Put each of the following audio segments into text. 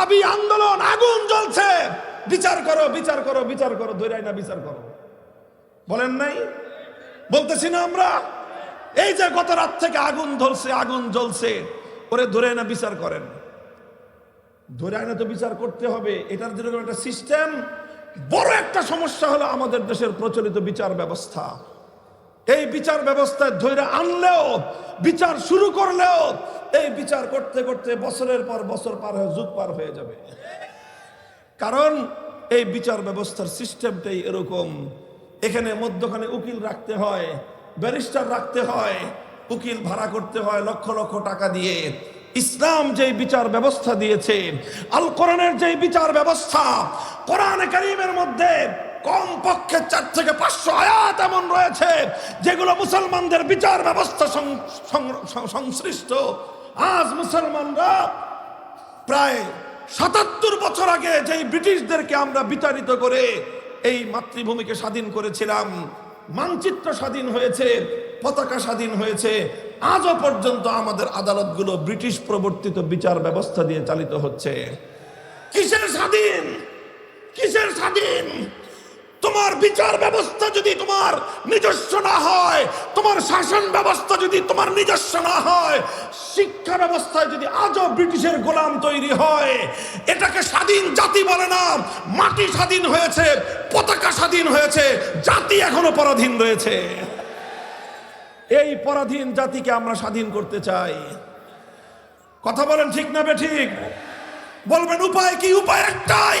দাবি আন্দোলন, আগুন জ্বলছে। বিচার করো বিচার করো বিচার করো ধৈরাই না বিচার করো। বলেন নাই? বলতেছি না আমরা? এই যে গত রাত থেকে আগুন ধরছে, আগুন জ্বলছে, ওরে ধরে না বিচার করেন। ধরে আইনে তো বিচার করতে হবে, এটার জন্য একটা সিস্টেম বড় একটা সমস্যা হলো আমাদের দেশের প্রচলিত বিচার ব্যবস্থা। এই বিচার ব্যবস্থায় ধৈর্য আনলেও, বিচার শুরু করলেও এই বিচার করতে করতে বছরের পর বছর পার হয়ে, যুগ পার হয়ে যাবে। কারণ এই বিচার ব্যবস্থার সিস্টেমটাই এরকম। এখানে মধ্যখানে উকিল রাখতে হয়, ব্যারিস্টার রাখতে হয়, উকিল ভাড়া করতে হয় লক্ষ লক্ষ টাকা দিয়ে। ইসলাম যে বিচার ব্যবস্থা দিয়েছে, আল কোরআনের যে বিচার ব্যবস্থা, কোরআন করিমের মধ্যে কম পক্ষে চার থেকে পাঁচশো আয়াত এমন রয়েছে, যেগুলো মুসলমানদের বিচার ব্যবস্থা সংশ্লিষ্ট। আজ মুসলমানরা প্রায় সাতাত্তর বছর আগে যেই ব্রিটিশদেরকে আমরা বিতাড়িত করে এই মাতৃভূমিকে স্বাধীন করেছিলাম, মানচিত্র স্বাধীন হয়েছে, পতাকা স্বাধীন হয়েছে, আজও পর্যন্ত আমাদের আদালতগুলো ব্রিটিশ প্রবর্তিত বিচার ব্যবস্থা দিয়ে চালিত হচ্ছে। কিসের স্বাধীন? কিসের স্বাধীন? তোমার বিচার ব্যবস্থা যদি তোমার নিজস্ব না হয়, তোমার শাসন ব্যবস্থা যদি তোমার নিজস্ব না হয়, শিক্ষা ব্যবস্থায় যদি আজও ব্রিটিশের গোলাম তৈরি হয়, এটাকে স্বাধীন জাতি বলে না, মাটি স্বাধীন হয়েছে, পতাকা স্বাধীন হয়েছে, জাতি এখনও পরাধীন রয়েছে। এই পরাধীন জাতিকে আমরা স্বাধীন করতে চাই। কথা বলেন ঠিক না বে ঠিক? বলবেন, উপায় কি? উপায় একটাই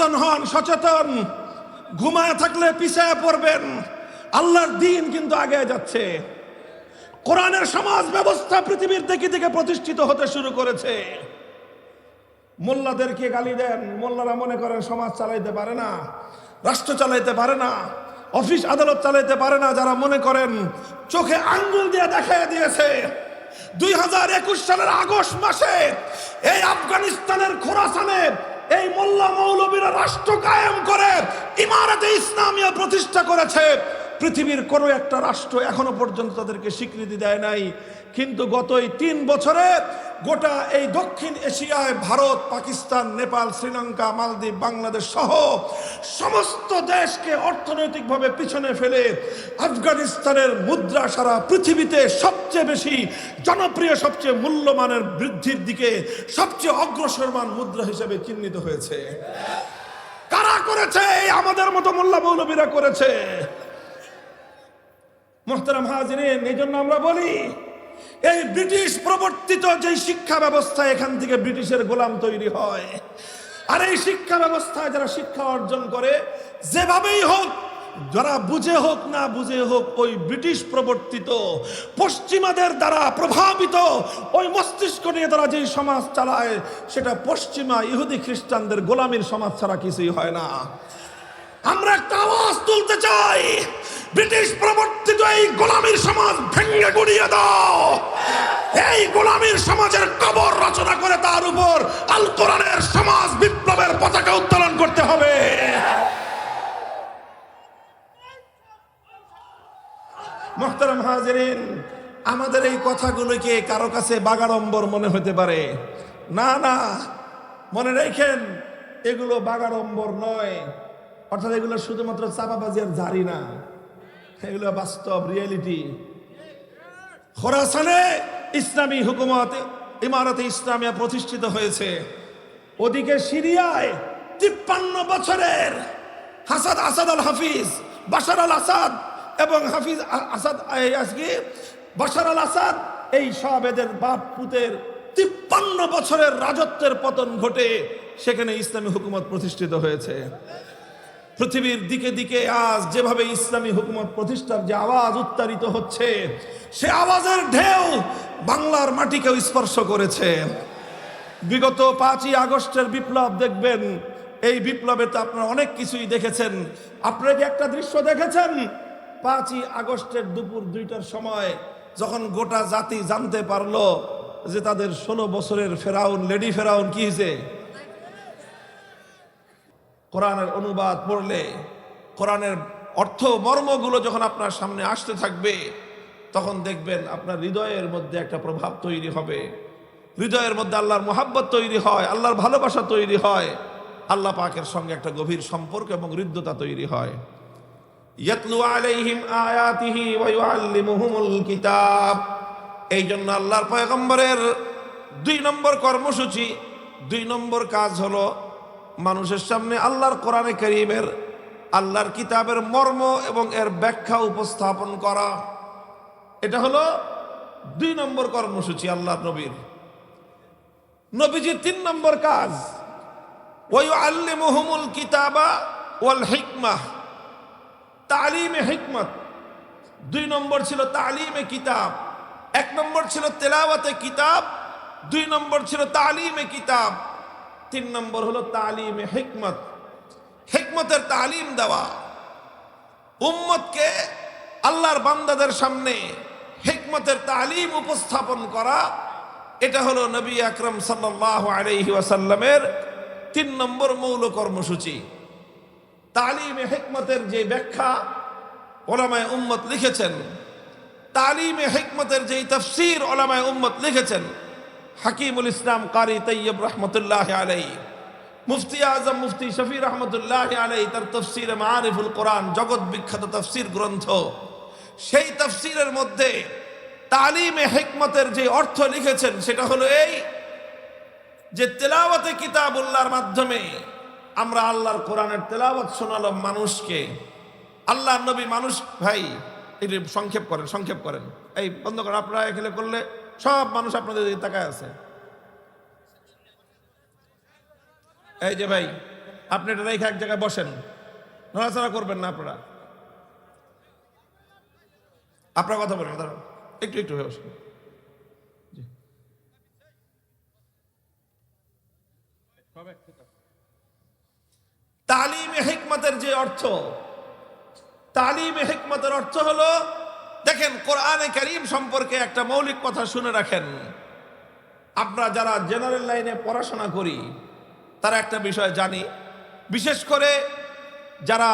সচেতন হন, সচেতন। ঘুমায় থাকলে পিছায় পড়বেন। আল্লাহর দিন কিন্তু আগে যাচ্ছে। কোরআনের সমাজ ব্যবস্থা পৃথিবীর থেকে থেকে প্রতিষ্ঠিত হতে শুরু করেছে। মোল্লাদেরকে গালি দেন। মোল্লারা মনে করেন সমাজ চালাইতে পারে না, রাষ্ট্র চালাইতে পারে না, অফিস আদালত চালাইতে পারে না, যারা মনে করেন চোখে আঙ্গুল দিয়ে দেখায় দিয়েছে। দুই হাজার একুশ সালের আগস্ট মাসে এই আফগানিস্তানের খোরাসানে এই মোল্লা মৌলবীরা রাষ্ট্র কায়েম করে, ইমারতে ইসলামিয়া প্রতিষ্ঠা করেছে। পৃথিবীর কোনো একটা রাষ্ট্র এখনও পর্যন্ত তাদেরকে স্বীকৃতি দেয় নাই। কিন্তু গত এই তিন বছরে গোটা এই দক্ষিণ এশিয়ায় ভারত, পাকিস্তান, নেপাল, শ্রীলঙ্কা, মালদ্বীপ, বাংলাদেশ সহ সমস্ত দেশকে অর্থনৈতিকভাবে পিছনে ফেলে আফগানিস্তানের মুদ্রা সারা পৃথিবীতে সবচেয়ে বেশি জনপ্রিয়, সবচেয়ে মূল্যমানের বৃদ্ধির দিকে সবচেয়ে অগ্রসরমান মুদ্রা হিসেবে চিহ্নিত হয়েছে। কারা করেছে? এই আমাদের মতো মোল্লা মৌলবীরা করেছে। মোহতারাম হাজিরিন, এই জন্য আমরা বলি এই ব্রিটিশ প্রবর্তিত যে শিক্ষা ব্যবস্থা, এখান থেকে ব্রিটিশের গোলাম তৈরি হয়। আর এই শিক্ষা ব্যবস্থায় যারা শিক্ষা অর্জন করে, যেভাবেই হোক, যারা বুঝে হোক না বুঝে হোক, ওই ব্রিটিশ প্রবর্তিত, পশ্চিমাদের দ্বারা প্রভাবিত, ওই মস্তিষ্ক নিয়ে তারা যে সমাজ চালায়, সেটা পশ্চিমা ইহুদি খ্রিস্টানদের গোলামীর সমাজ ছাড়া কিছুই হয় না। আমরা একটা আওয়াজ তুলতে চাই। ব্রিটিশ প্রবর্তিত এই গোলামীর সমাজ ভেঙে গুড়িয়ে দাও। এই গোলামীর সমাজের কবর রচনা করে তার উপর আল কোরআনের সমাজ বিপ্লবের পতাকা উত্তোলন করতে হবে। মোহতারাম হাজিরিন, আমাদের এই কথাগুলোকে কারও কাছে বাগাড়ম্বর মনে হতে পারে? না না। মনে রেখেন, এগুলো বাগাড়ম্বর নয়। অর্থাৎ এগুলো শুধুমাত্র চাপাবাজি আর জারি না। এগুলো বাস্তব রিয়েলিটি খোরাসানে ইসলামী হুকুমত, ইমারতে ইসলামিয়া প্রতিষ্ঠিত হয়েছে। ওদিকে সিরিয়ায় তিপ্পান্ন বছরের হাসাদ আসাদ আল হাফিজ, বাশার আল আসাদ এবং হাফিজ আসাদ আজকে বাশার আল আসাদ, এই সব এদের বাপ পুতের তিপ্পান্ন বছরের রাজত্বের পতন ঘটে, সেখানে ইসলামী হুকুমত প্রতিষ্ঠিত হয়েছে। পৃথিবীর দিকে দিকে আজ যেভাবে ইসলামী হুকুমত প্রতিষ্ঠার যে আওয়াজ উত্তারিত হচ্ছে, সে আওয়াজের ঢেউ বাংলার মাটিকেও স্পর্শ করেছে। বিগত পাঁচই আগস্টের বিপ্লব দেখবেন, এই বিপ্লবে তো আপনারা অনেক কিছুই দেখেছেন। আপনারা কি একটা দৃশ্য দেখেছেন? পাঁচই আগস্টের দুপুর দুইটার সময় যখন গোটা জাতি জানতে পারল যে তাদের ষোলো বছরের ফেরাউন, লেডি ফেরাউন কি হয়েছে? কোরআনের অনুবাদ পড়লে, কোরআনের অর্থ মর্মগুলো যখন আপনার সামনে আসতে থাকবে, তখন দেখবেন আপনার হৃদয়ের মধ্যে একটা প্রভাব তৈরি হবে। হৃদয়ের মধ্যে আল্লাহর মোহাব্বত তৈরি হয়, আল্লাহর ভালোবাসা তৈরি হয়, আল্লাহ পাকের সঙ্গে একটা গভীর সম্পর্ক এবং হৃদ্যতা তৈরি হয়। আয়াতিহি কিতাব। এই জন্য আল্লাহর পয়গম্বরের দুই নম্বর কর্মসূচি, দুই নম্বর কাজ হলো মানুষের সামনে আল্লাহর কোরআনে করিমের, আল্লাহর কিতাবের মর্ম এবং এর ব্যাখ্যা উপস্থাপন করা। এটা হলো দুই নম্বর কর্মসূচি আল্লাহর নবীর। নবীজির তিন নম্বর কাজ ওই আল্লিমুহুমুল কিতাবা ওয়াল হিকমাহ তালিমে হিকমত। দুই নম্বর ছিল তালিমে কিতাব, এক নম্বর ছিল তেলাওয়াতে কিতাব, দুই নম্বর ছিল তালিমে কিতাব। তিন নম্বর হলো তালিমে হিকমত। হিকমতের তালিম দেওয়া। উম্মতকে আল্লাহর বান্দাদের সামনে হিকমতের তালিম উপস্থাপন করা, এটা হলো নবী আকরম সাল্লাহ আলাইহি ওয়াসাল্লামের তিন নম্বর মৌল কর্মসূচি। তালিমে হিকমতের যে ব্যাখ্যা ওলামায় উম্মত লিখেছেন, তালিমে হিকমতের যে তফসির ওলামায় উম্মত লিখেছেন হাকিমুল ইসলাম কারি তৈয়ব রহমতুল্লাহ আলাই মুফতি আজম, মুফতি শফি রহমতুল্লাহ আলাই তার তফসির মারিফুল কোরআন, জগৎ বিখ্যাত তফসির গ্রন্থ। সেই তফসিরের মধ্যে তালিমে হেকমতের যে অর্থ লিখেছেন, সেটা হলো এই যে তেলাওয়াতে কিতাব কিতাবুল্লাহর মাধ্যমে আমরা আল্লাহর কোরআনের তেলাওয়াত শোনালাম মানুষকে। আল্লাহ নবী মানুষ, ভাই সংক্ষেপ করেন সংক্ষেপ করেন। এই বন্ধ করেন, আপনারা এখানে করলে সব মানুষ আপনাদের দিকে তাকায় আছে। এই যে ভাই, আপনি এটা রেখে এক জায়গায় বসেন। নড়াচড়া করবেন না আপনারা। আপনারা কথা বলেন একটু একটু হয়ে বসেন। তালিমে হিকমতের যে অর্থ, তালিমে হিকমতের অর্থ হলো দেখেন, কোরআনে করিম সম্পর্কে একটা মৌলিক কথা শুনে রাখেন। আমরা যারা জেনারেল লাইনে পড়াশোনা করি, তারা একটা বিষয় জানি। বিশেষ করে যারা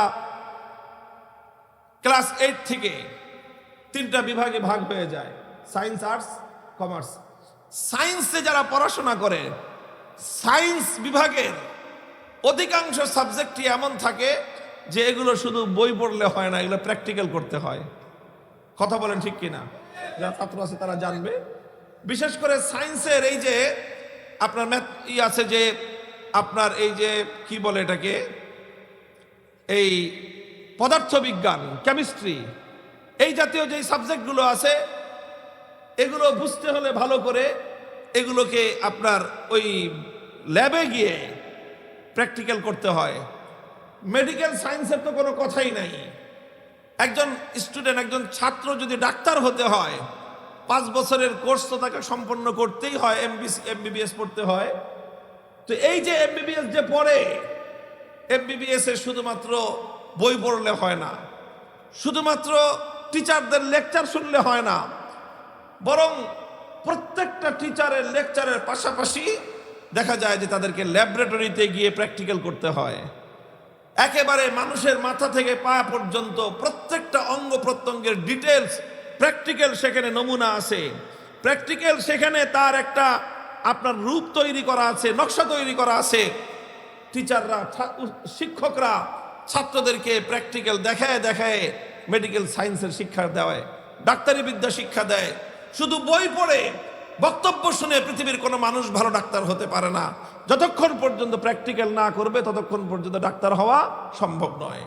ক্লাস এইট থেকে তিনটা বিভাগে ভাগ হয়ে যায় সায়েন্স আর্টস কমার্স সায়েন্সে যারা পড়াশোনা করে সায়েন্স বিভাগের অধিকাংশ সাবজেক্টই এমন থাকে যে এগুলো শুধু বই পড়লে হয় না, এগুলো প্র্যাকটিক্যাল করতে হয়। কথা বলেন ঠিক কিনা? যারা ছাত্র আছে তারা জানবে। বিশেষ করে সায়েন্সের এই যে আপনার ম্যাথ ই আছে যে আপনার এই যে কি বলে এটাকে? এই পদার্থবিজ্ঞান, কেমিস্ট্রি, এই জাতীয় যে সাবজেক্টগুলো আছে, এগুলো বুঝতে হলে ভালো করে এগুলোকে আপনার ওই ল্যাবে গিয়ে প্র্যাকটিক্যাল করতে হয়। মেডিকেল সায়েন্সের তো কোনো কথাই নাই। একজন স্টুডেন্ট একজন ছাত্র যদি ডাক্তার হতে হয়, পাঁচ বছরের কোর্স তো তাকে সম্পন্ন করতেই হয় এমবিবিএস পড়তে হয়। তো এই যে এমবিবিএস যে পড়ে এমবিবিএস এর শুধুমাত্র বই পড়লে হয় না, শুধুমাত্র টিচারদের লেকচার শুনলে হয় না, বরং প্রত্যেকটা টিচারের লেকচারের পাশাপাশি দেখা যায় যে তাদেরকে ল্যাবরেটরিতে গিয়ে প্র্যাকটিক্যাল করতে হয়। একেবারে মানুষের মাথা থেকে পা পর্যন্ত প্রত্যেকটা অঙ্গ প্রত্যঙ্গের ডিটেলস প্র্যাকটিক্যাল সেখানে নমুনা আছে। প্র্যাকটিক্যাল সেখানে তার একটা আপনার রূপ তৈরি করা আছে, নকশা তৈরি করা আছে। টিচাররা শিক্ষকরা ছাত্রদেরকে প্র্যাকটিক্যাল দেখায় দেখায় মেডিকেল সায়েন্সের শিক্ষা দেওয়ায় ডাক্তারি বিদ্যা শিক্ষা দেয়। শুধু বই পড়ে বক্তব্য শুনে পৃথিবীর কোনো মানুষ ভালো ডাক্তার হতে পারে না। যতক্ষণ পর্যন্ত প্র্যাকটিক্যাল না করবে, ততক্ষণ পর্যন্ত ডাক্তার হওয়া সম্ভব নয়।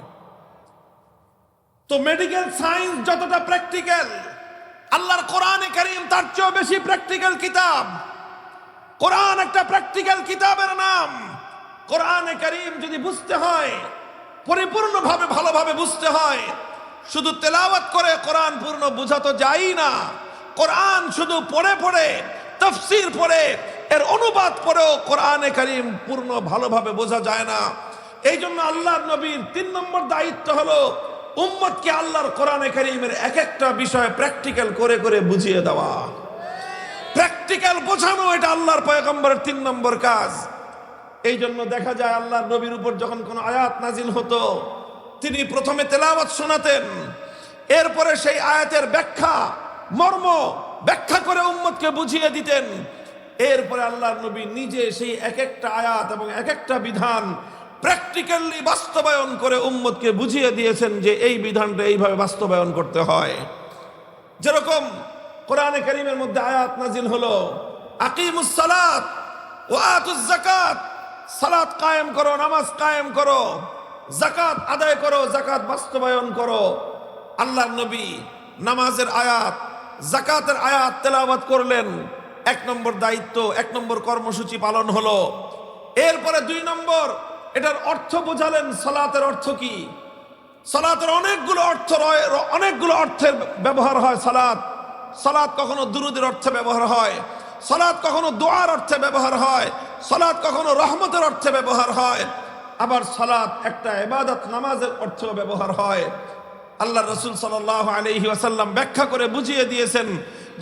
তো মেডিকেল সায়েন্স যতটা প্র্যাকটিক্যাল আল্লাহর কোরআনে কারীম তার চেয়েও বেশি প্র্যাকটিক্যাল কিতাব। কোরআন একটা প্র্যাকটিক্যাল কিতাবের নাম। কোরআনে কারীম যদি বুঝতে হয়, পরিপূর্ণভাবে ভালোভাবে বুঝতে হয়, শুধু তেলাওয়াত করে কোরআন পূর্ণ বোঝা তো যাই না। কোরআন শুধু পড়ে পড়ে, তফসির পড়ে, এর অনুবাদ পড়েও কোরআনে কারিম পূর্ণ ভালোভাবে বোঝা যায় না। এই জন্য আল্লাহর নবীর তিন নম্বর দায়িত্ব হলো উম্মতকে আল্লাহর কোরআনে কারিমের এক একটা বিষয় প্র্যাকটিক্যাল করে করে বুঝিয়ে দেওয়া। প্র্যাকটিক্যাল বোঝানো এটা আল্লাহর পয়গম্বরের তিন নম্বর কাজ। এই জন্য দেখা যায় আল্লাহর নবীর উপর যখন কোনো আয়াত নাজিল হতো, তিনি প্রথমে তেলাওয়াত শোনাতেন, এরপরে সেই আয়াতের ব্যাখ্যা মর্ম ব্যাখ্যা করে উম্মতকে বুঝিয়ে দিতেন। এরপরে আল্লাহর নবী নিজে সেই এক একটা আয়াত এবং এক একটা বিধান প্র্যাকটিক্যালি বাস্তবায়ন করে উম্মতকে বুঝিয়ে দিয়েছেন যে এই বিধানটা এইভাবে বাস্তবায়ন করতে হয়। যেরকম কোরআনে করিমের মধ্যে আয়াত নাজিল হলো, আকিমুস সালাত ও সালাত কায়েম করো, নামাজ কায়েম করো জাকাত আদায় করো জাকাত বাস্তবায়ন করো। আল্লাহর নবী নামাজের আয়াত জাকাতের আয়াত তেলাওয়াত করলেন। এক নম্বর দায়িত্ব, এক নম্বর কর্মসূচি পালন হলো। এরপরে দুই নম্বর, এটার অর্থ বোঝালেন সালাতের অর্থ কি? সালাতের অনেকগুলো অর্থ অনেকগুলো অর্থের ব্যবহার হয় সালাত সালাত কখনো দুরুদের অর্থে ব্যবহার হয় সালাত কখনো দোয়ার অর্থে ব্যবহার হয় সালাত কখনো রহমতের অর্থে ব্যবহার হয়। আবার সালাত একটা ইবাদত, নামাজের অর্থেও ব্যবহার হয়। আল্লাহ রসুল সাল্লাহ আলহি ওয়াসাল্লাম ব্যাখ্যা করে বুঝিয়ে দিয়েছেন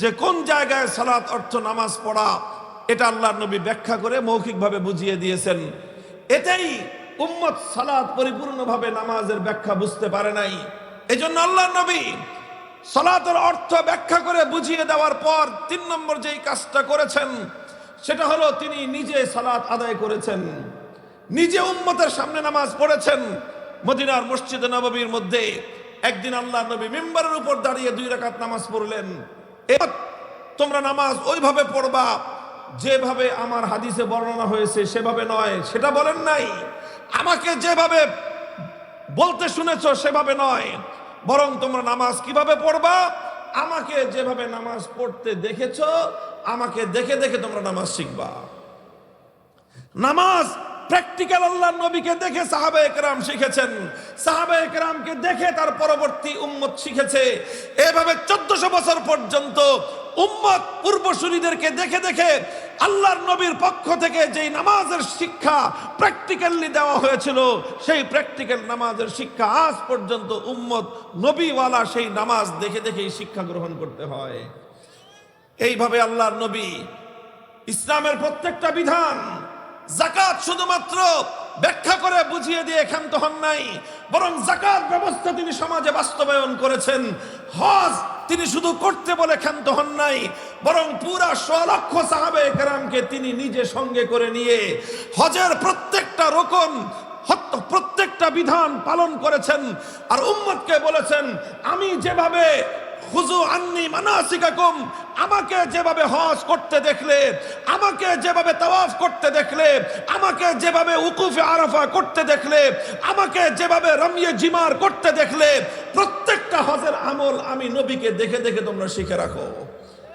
যে কোন জায়গায় সালাত, অর্থ, নামাজ পড়া, এটা আল্লাহর নবী ব্যাখ্যা করে মৌখিকভাবে বুঝিয়ে দিয়েছেন। এতেই উম্মত সালাত পরিপূর্ণভাবে নামাজের ব্যাখ্যা বুঝতে পারে নাই। এজন্য আল্লাহ নবী সালাতের অর্থ ব্যাখ্যা করে বুঝিয়ে দেওয়ার পর তিন নম্বর যেই কাজটা করেছেন, সেটা হলো তিনি নিজে সালাত আদায় করেছেন। নিজে উম্মতের সামনে নামাজ পড়েছেন মদিনার মসজিদে নববীর মধ্যে। একদিন আল্লাহ নবী মেম্বারের উপর দাঁড়িয়ে দুই রাকাত নামাজ পড়লেন। তোমরা নামাজ ওইভাবে পড়বা, যেভাবে আমার হাদিসে বর্ণনা হয়েছে সেভাবে নয়, সেটা বলেন নাই। আমাকে যেভাবে বলতে শুনেছো সেভাবে নয়, বরং তোমরা নামাজ কীভাবে পড়বা? আমাকে যেভাবে নামাজ পড়তে দেখেছ, আমাকে দেখে দেখে তোমরা নামাজ শিখবা। নামাজ প্র্যাকটিক্যাল আল্লাহ নবীকে দেখে সাহাবে একরাম শিখেছেন। সাহাবে একরামকে দেখে তার পরবর্তী উম্মত শিখেছে। এভাবে চোদ্দশো বছর পর্যন্ত উম্মত পূর্বসূরীদেরকে দেখে দেখে আল্লাহর নবীর পক্ষ থেকে যেই নামাজের শিক্ষা প্র্যাকটিক্যালি দেওয়া হয়েছিল, সেই প্র্যাকটিক্যাল নামাজের শিক্ষা আজ পর্যন্ত উম্মত নবীওয়ালা সেই নামাজ দেখে দেখেই শিক্ষা গ্রহণ করতে হয়। এইভাবে আল্লাহর নবী ইসলামের প্রত্যেকটা বিধান জাকাত শুধুমাত্র ব্যাখ্যা করে বুঝিয়ে দিয়ে ক্ষান্ত হন নাই, বরং জাকাত ব্যবস্থা তিনি সমাজে বাস্তবায়ন করেছেন। হজ তিনি শুধু করতে বলে ক্ষান্ত হন নাই, বরং পুরা লক্ষ সাহাবে কেরামকে তিনি নিজে সঙ্গে করে নিয়ে হজের প্রত্যেকটা রোকন প্রত্যেকটা বিধান পালন করেছেন। আর উম্মতকে বলেছেন, আমি যেভাবে খুজু আন্নি মানাসিকাকুম, আমাকে যেভাবে হজ করতে দেখলে, আমাকে যেভাবে তাওয়াফ করতে দেখলে, আমাকে যেভাবে উকুফে আরাফা করতে দেখলে, আমাকে যেভাবে রমিয়ে জিমার করতে দেখলে, প্রত্যেকটা হজের আমল আমি নবীকে দেখে দেখে তোমরা শিখে রাখো।